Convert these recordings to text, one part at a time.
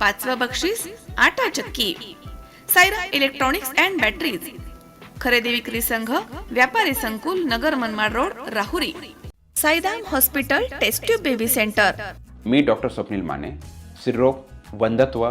पाचवं बक्षीस आटा चक्की. सायरा इलेक्ट्रॉनिक्स अँड बॅटरीज खरेदी विक्री संघ व्यापारी संकुल Nagar Manmad road Rahuri. Saidam hospital test tube baby centre मी डॉक्टर स्वप्नील माने सिरोग वंधत्व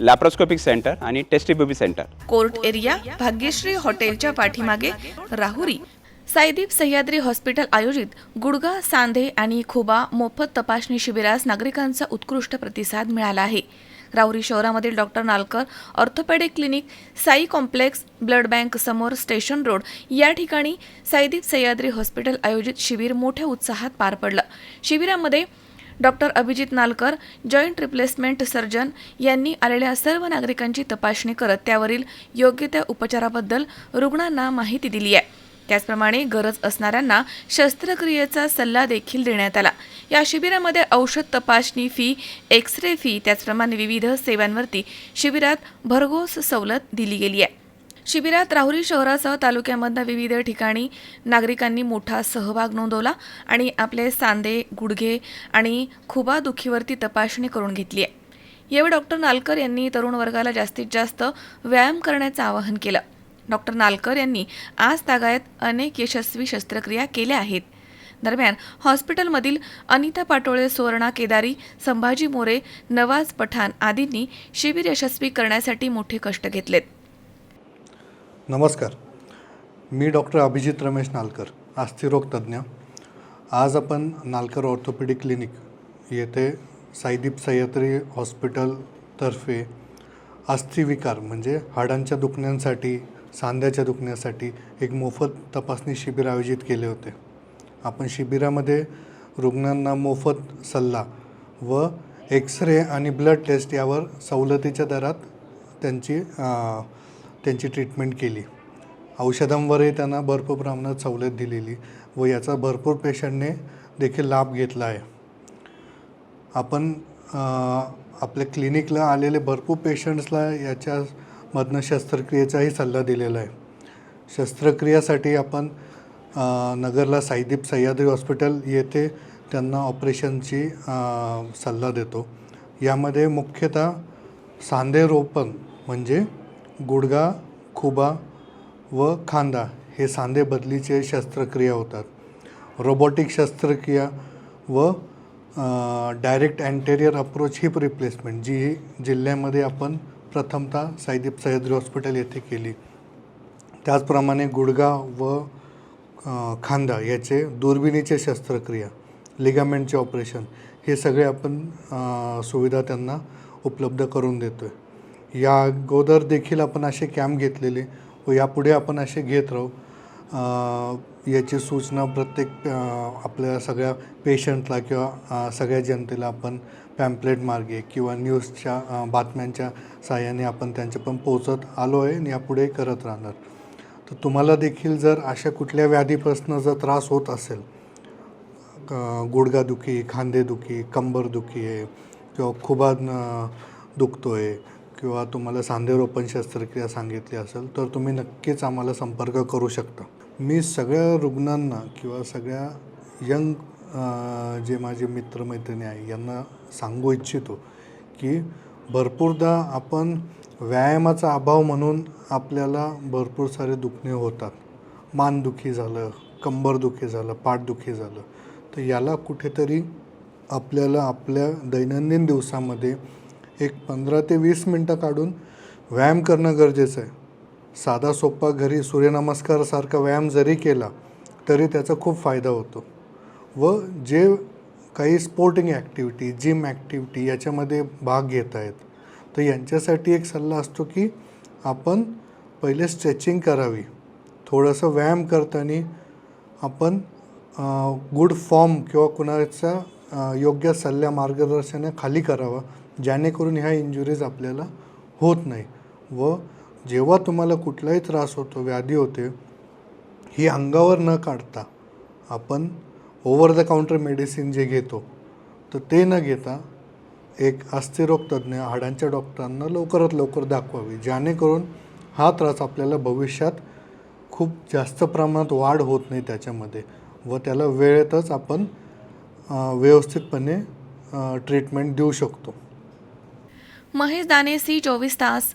लॅप्रोस्कोपिक सेंटर आणि test tube baby centre. Court area Bhagyashree हॉटेलच्या पाठीमागे राहुरी. साईदीप सह्याद्री हॉस्पिटल आयोजित गुडगा सांधे आणि खुबा मोफत तपासणी शिबिरास नागरिकांचा उत्कृष्ट प्रतिसाद मिळाला आहे. राहुरी शहरामधील doctor Nalkar orthopaedic clinic Sai complex blood bank समोर स्टेशन रोड या ठिकाणी साईदीप सह्याद्री हॉस्पिटल आयोजित शिबिर मोठ्या उत्साहात पार पडलं. शिबिरामध्ये doctor Abhijit Nalkar joint replacement surgeon यांनी आलेल्या सर्व नागरिकांची तपासणी करत त्यावरील योग्य त्या उपचाराबद्दल रुग्णांना माहिती दिली आहे. त्याचप्रमाणे गरज असणाऱ्यांना शस्त्रक्रियेचा सल्ला देखील देण्यात आला. या शिबिरामध्ये औषध तपासणी फी एक्स रे फी त्याचप्रमाणे विविध सेवांवरती शिबिरात भरघोस सवलत दिली गेली आहे. शिबिरात राहुरी शहरासह तालुक्यामधनं विविध ठिकाणी नागरिकांनी मोठा सहभाग नोंदवला आणि आपले सांदे गुडघे आणि खुबा दुखीवरती तपासणी करून घेतली आहे. यावेळी डॉक्टर नालकर यांनी तरुण वर्गाला जास्तीत जास्त व्यायाम करण्याचं आवाहन केलं. डॉक्टर नालकर यांनी आज तागायत अनेक यशस्वी शस्त्रक्रिया केल्या आहेत. दरम्यान हॉस्पिटलमधील अनिता पाटोळे सुवर्णा केदारी संभाजी मोरे नवाज पठाण आदींनी शिबिर यशस्वी करण्यासाठी मोठे कष्ट घेतलेत. नमस्कार. मी डॉक्टर अभिजित रमेश नालकर अस्थिरोग तज्ज्ञ. आज आपण नालकर ऑर्थोपेडिक क्लिनिक येथे साईदीप सह्याद्री हॉस्पिटलतर्फे अस्थिविकार म्हणजे हाडांच्या दुखण्यांसाठी सांध्याच्या दुखण्यासाठी एक मोफत तपासणी शिबिर आयोजित केले होते. आपण शिबिरामध्ये रुग्णांना मोफत सल्ला व एक्स रे आणि ब्लड टेस्ट यावर सवलतीच्या दरात त्यांची त्यांची ट्रीटमेंट केली. औषधांवरही त्यांना भरपूर प्रमाणात सवलत दिलेली व याचा भरपूर पेशंटने देखील लाभ घेतला आहे. आपण आपल्या क्लिनिकला आलेले भरपूर पेशंट्सला याच्यामधनं शस्त्रक्रियेचाही सल्ला दिलेला आहे. शस्त्रक्रियासाठी आपण नगरला साईदीप सह्याद्री हॉस्पिटल येथे त्यांना ऑपरेशनची सल्ला देतो. यामध्ये मुख्यतः सांधेरोपण म्हणजे गुडगा खुबा व खांदा हे सांधे बदलीचे शस्त्रक्रिया होतात. रोबोटिक शस्त्रक्रिया व direct anterior approach hip replacement जी जिल्ह्यामध्ये आपण प्रथमतः साईदीप सह्याद्री हॉस्पिटल येथे केली. त्याचप्रमाणे गुडगा व खांदा याचे दुर्बिणीचे शस्त्रक्रिया लिगामेंटचे ऑपरेशन हे सगळे आपण सुविधा त्यांना उपलब्ध करून देतो आहे या अगोदर देखील आपण असे कॅम्प घेतलेले. व यापुढे आपण असे घेत राहू. याची सूचना प्रत्येक आपल्या सगळ्या पेशंटला किंवा सगळ्या जनतेला आपण पॅम्पलेट मार्गे किंवा न्यूजच्या बातम्यांच्या साहाय्याने आपण त्यांच्या पण पोचत आलो आहे आणि यापुढे करत राहणार. तर तुम्हाला देखील जर अशा कुठल्या व्याधीपासून जर त्रास होत असेल गुडघादुखी खांदेदुखी कंबरदुखी आहे किंवा खुबा दुखतो आहे किंवा तुम्हाला सांधेरोपण शस्त्रक्रिया सांगितली असेल तर तुम्ही नक्कीच आम्हाला संपर्क करू शकता. मी सगळ्या रुग्णांना किंवा सगळ्या यंग जे माझे मित्रमैत्रिणी आहे यांना सांगू इच्छितो की भरपूरदा आपण व्यायामाचा अभाव म्हणून आपल्याला भरपूर सारे दुखणे होतात. मानदुखी झालं कंबरदुखी झालं पाठदुखी झालं तर याला कुठेतरी आपल्याला आपल्या दैनंदिन दिवसामध्ये एक पंधरा ते वीस मिनटं काढून व्यायाम करणं गरजेचं आहे. साधा सोपा घरी सूर्यनमस्कारासारखा व्यायाम जरी केला तरी त्याचा खूप फायदा होतो. व जे काही स्पोर्टिंग ॲक्टिव्हिटी जिम ॲक्टिव्हिटी याच्यामध्ये भाग घेत आहेत तर यांच्यासाठी एक सल्ला असतो की आपण पहिले स्ट्रेचिंग करावी. थोडंसं व्यायाम करताना आपण गुड फॉर्म किंवा कुणाच्या योग्य सल्ल्या मार्गदर्शनाखाली करावा. जेणेकरून ह्या इंजुरीज आपल्याला होत नाही. व जेव्हा तुम्हाला कुठलाही त्रास होतो व्याधी होते ही अंगावर न काढता आपण ओव्हर द काउंटर मेडिसिन जे घेतो तर ते न घेता एक अस्थिरोगतज्ञ हाडांच्या डॉक्टरांना लवकरात लवकर दाखवावी जेणेकरून हा त्रास आपल्याला भविष्यात खूप जास्त प्रमाणात वाढ होत नाही त्याच्यामध्ये. व त्याला वेळेतच आपण व्यवस्थितपणे ट्रीटमेंट देऊ शकतो. महेश दाने सी चोवीस तास